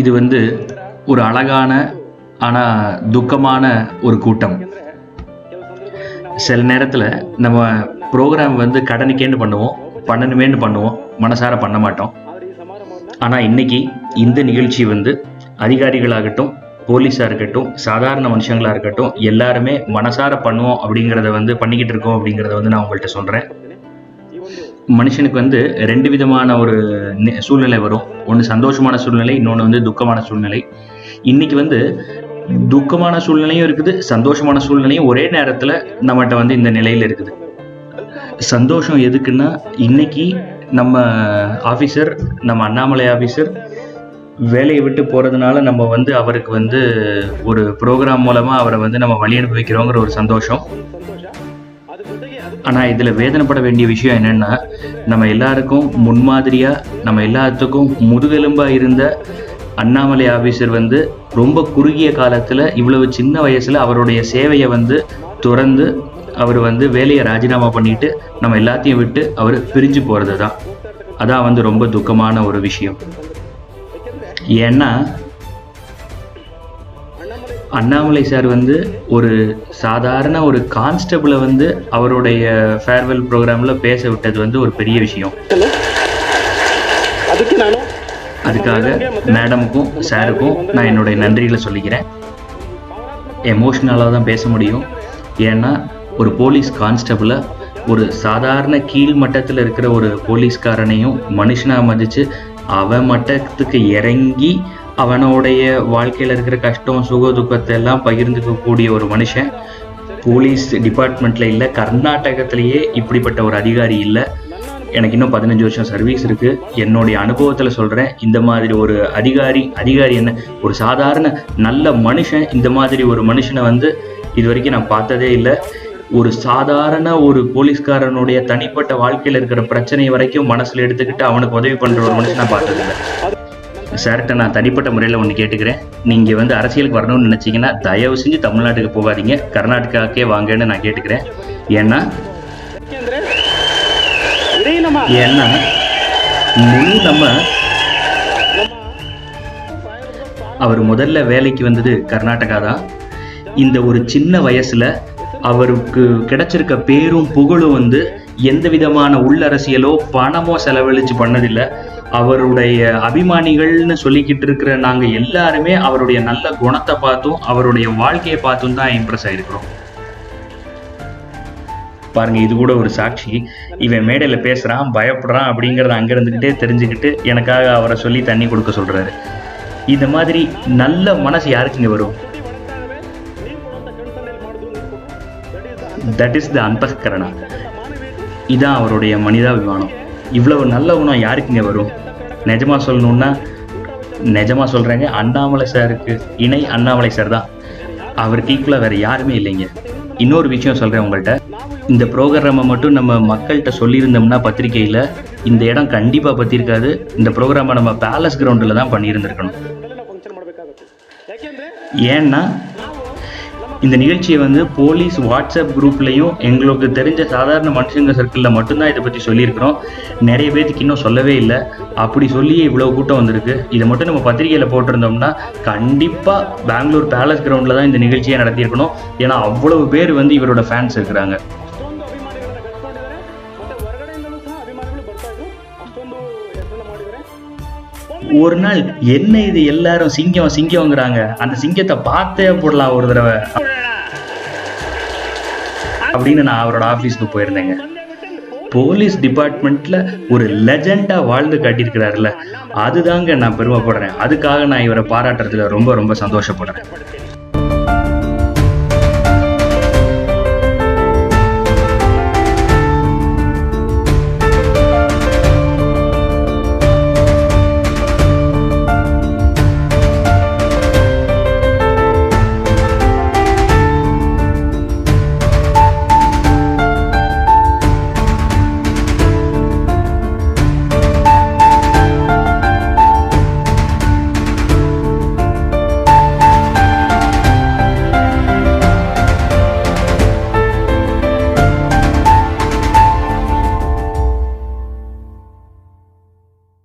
இது வந்து ஒரு அழகான ஆனால் துக்கமான ஒரு கூட்டம். சில நேரத்தில் நம்ம ப்ரோக்ராம் வந்து கடனுக்கேன்னு பண்ணுவோம் பண்ணணுமேன்னு பண்ணுவோம் மனசார பண்ண மாட்டோம். ஆனால் இன்னைக்கு இந்த நிகழ்ச்சி வந்து அதிகாரிகளாகட்டும் போலீஸாக இருக்கட்டும் சாதாரண மனுஷங்களாக இருக்கட்டும் எல்லாருமே மனசார பண்ணுவோம் அப்படிங்கிறத வந்து பண்ணிக்கிட்டு இருக்கோம் அப்படிங்கிறத வந்து நான் உங்கள்கிட்ட சொல்கிறேன் மனுஷனுக்கு வந்து ரெண்டு விதமான ஒரு சூழ்நிலை வரும். ஒன்று சந்தோஷமான சூழ்நிலை இன்னொன்று வந்து துக்கமான சூழ்நிலை. இன்னைக்கு வந்து துக்கமான சூழ்நிலையும் இருக்குது சந்தோஷமான சூழ்நிலையும் ஒரே நேரத்தில் நம்மகிட்ட வந்து இந்த நிலையில் இருக்குது. சந்தோஷம் எதுக்குன்னா இன்னைக்கு நம்ம ஆஃபீஸர் நம்ம அண்ணாமலை ஆஃபீஸர் வேலையை விட்டு போகிறதுனால நம்ம வந்து அவருக்கு வந்து ஒரு ப்ரோக்ராம் மூலமாக அவரை வந்து நம்ம வழி அனுப்பி வைக்கிறோங்கிற ஒரு சந்தோஷம். ஆனால் இதில் வேதனைப்பட வேண்டிய விஷயம் என்னென்னா நம்ம எல்லாருக்கும் முன்மாதிரியாக நம்ம எல்லாத்துக்கும் முதுகெலும்பாக இருந்த அண்ணாமலை ஆஃபீஸர் வந்து ரொம்ப குறுகிய காலத்தில் இவ்வளவு சின்ன வயசில் அவருடைய சேவையை வந்து துறந்து அவர் வந்து வேலையை ராஜினாமா பண்ணிட்டு நம்ம எல்லாத்தையும் விட்டு அவர் பிரிஞ்சு போகிறது தான் அதான் வந்து ரொம்ப துக்கமான ஒரு விஷயம். ஏன்னா அண்ணாமலை சார் வந்து ஒரு சாதாரண ஒரு கான்ஸ்டபிளை வந்து அவருடைய ஃபேர்வெல் ப்ரோக்ராமில் பேச விட்டது வந்து ஒரு பெரிய விஷயம். அதுக்காக மேடமுக்கும் சாருக்கும் நான் என்னுடைய நன்றிகளை சொல்லிக்கிறேன். எமோஷ்னலாக தான் பேச முடியும். ஏன்னா ஒரு போலீஸ் கான்ஸ்டபிளை ஒரு சாதாரண கீழ் மட்டத்தில் இருக்கிற ஒரு போலீஸ்காரனையும் மனுஷனாக மதித்து அவன் மட்டத்துக்கு இறங்கி அவனுடைய வாழ்க்கையில் இருக்கிற கஷ்டம் சுக துக்கத்தை எல்லாம் பகிர்ந்துக்கக்கூடிய ஒரு மனுஷன். போலீஸ் டிபார்ட்மெண்ட்டில் இல்லை கர்நாடகத்திலேயே இப்படிப்பட்ட ஒரு அதிகாரி இல்லை. எனக்கு இன்னும் பதினஞ்சு வருஷம் சர்வீஸ் இருக்குது என்னுடைய அனுபவத்தில் சொல்கிறேன் இந்த மாதிரி ஒரு அதிகாரி அதிகாரி என்ன ஒரு சாதாரண நல்ல மனுஷன் இந்த மாதிரி ஒரு மனுஷனை வந்து இது வரைக்கும் நான் பார்த்ததே இல்லை. ஒரு சாதாரண ஒரு போலீஸ்காரனுடைய தனிப்பட்ட வாழ்க்கையில் இருக்கிற பிரச்சனை வரைக்கும் மனசில் எடுத்துக்கிட்டு அவனுக்கு உதவி பண்ணுற ஒரு மனுஷன் நான் பார்த்ததில்லை. சார்கிட்ட நான் தனிப்பட்ட முறையில் ஒன்று கேட்டுக்கிறேன். நீங்கள் வந்து அரசியலுக்கு வரணும்னு நினச்சிங்கன்னா தயவு செஞ்சு தமிழ்நாட்டுக்கு போகாதீங்க. கர்நாடகாக்கே வாங்கன்னு நான் கேட்டுக்கிறேன். ஏன்னா ஏன்னா முன் நம்ம அவர் முதல்ல வேலைக்கு வந்தது கர்நாடகா தான். இந்த ஒரு சின்ன வயசில் அவருக்கு கிடைச்சிருக்க பேரும் புகழும் வந்து எந்த விதமான உள்ளரசியலோ பணமோ செலவழிச்சு பண்ணதில்லை. அவருடைய அபிமானிகள்னு சொல்லிக்கிட்டு இருக்கிற நாங்கள் எல்லாருமே அவருடைய நல்ல குணத்தை பார்த்தும் அவருடைய வாழ்க்கையை பார்த்தும் தான் இம்ப்ரெஸ் ஆயிருக்கிறோம். பாருங்க இது கூட ஒரு சாட்சி. இவன் மேடையில் பேசுறான் பயப்படுறான் அப்படிங்கிறத அங்கே இருந்துக்கிட்டே தெரிஞ்சுக்கிட்டு எனக்காக அவரை சொல்லி தண்ணி கொடுக்க சொல்றாரு. இந்த மாதிரி நல்ல மனசு யாருக்குங்க வரும்? தட் இஸ் த அந்தகரணா இதான் அவருடைய மனிதாபிமானம். இவ்வளவு நல்ல குணம் யாருக்குங்க வரும்? நிஜமாக சொல்லணுன்னா நிஜமாக சொல்கிறேங்க அண்ணாமலை சாருக்கு இணை அண்ணாமலை சார் தான். அவருக்கு ஈக்குவலாக வேறு யாருமே இல்லைங்க. இன்னொரு விஷயம் சொல்கிறேன் உங்கள்கிட்ட இந்த ப்ரோக்ராமை மட்டும் நம்ம மக்கள்கிட்ட சொல்லியிருந்தோம்னா பத்திரிகையில் இந்த இடம் கண்டிப்பாக பற்றிருக்காது இந்த ப்ரோக்ராமை நம்ம பேலஸ் கிரவுண்டில் தான் பண்ணியிருந்திருக்கணும். ஏன்னா இந்த நிகழ்ச்சியை வந்து போலீஸ் வாட்ஸ்அப் குரூப்லையும் எங்களுக்கு தெரிஞ்ச சாதாரண மனுஷங்க சர்க்கிளில் மட்டும்தான் இதை பற்றி சொல்லியிருக்கிறோம். நிறைய பேத்துக்கு இன்னும் சொல்லவே இல்லை. அப்படி சொல்லியே இவ்வளோ கூட்டம் வந்திருக்கு. இதை மட்டும் நம்ம பத்திரிகையில் போட்டிருந்தோம்னா கண்டிப்பாக பெங்களூர் பேலஸ் கிரவுண்டில் தான் இந்த நிகழ்ச்சியை நடத்தியிருக்கணும். ஏன்னா அவ்வளவு பேர் வந்து இவரோட ஃபேன்ஸ் இருக்கிறாங்க. ஒரு நாள் என்ன இது எல்லாரும் சிங்கம் சிங்கம்ங்கிறாங்க. அந்த சிங்கத்தை பார்த்தே போடலாம் ஒரு தடவை. அப்படின்னு நான் அவரோட ஆஃபீஸ்க்கு போயிருந்தேங்க. போலீஸ் டிபார்ட்மெண்ட்ல ஒரு லெஜெண்டா வாழ்ந்து காட்டியிருக்கிறாருல்ல அதுதாங்க நான் பெருமைப்படுறேன். அதுக்காக நான் இவரை பாராட்டுறதுல ரொம்ப ரொம்ப சந்தோஷப்படுறேன்.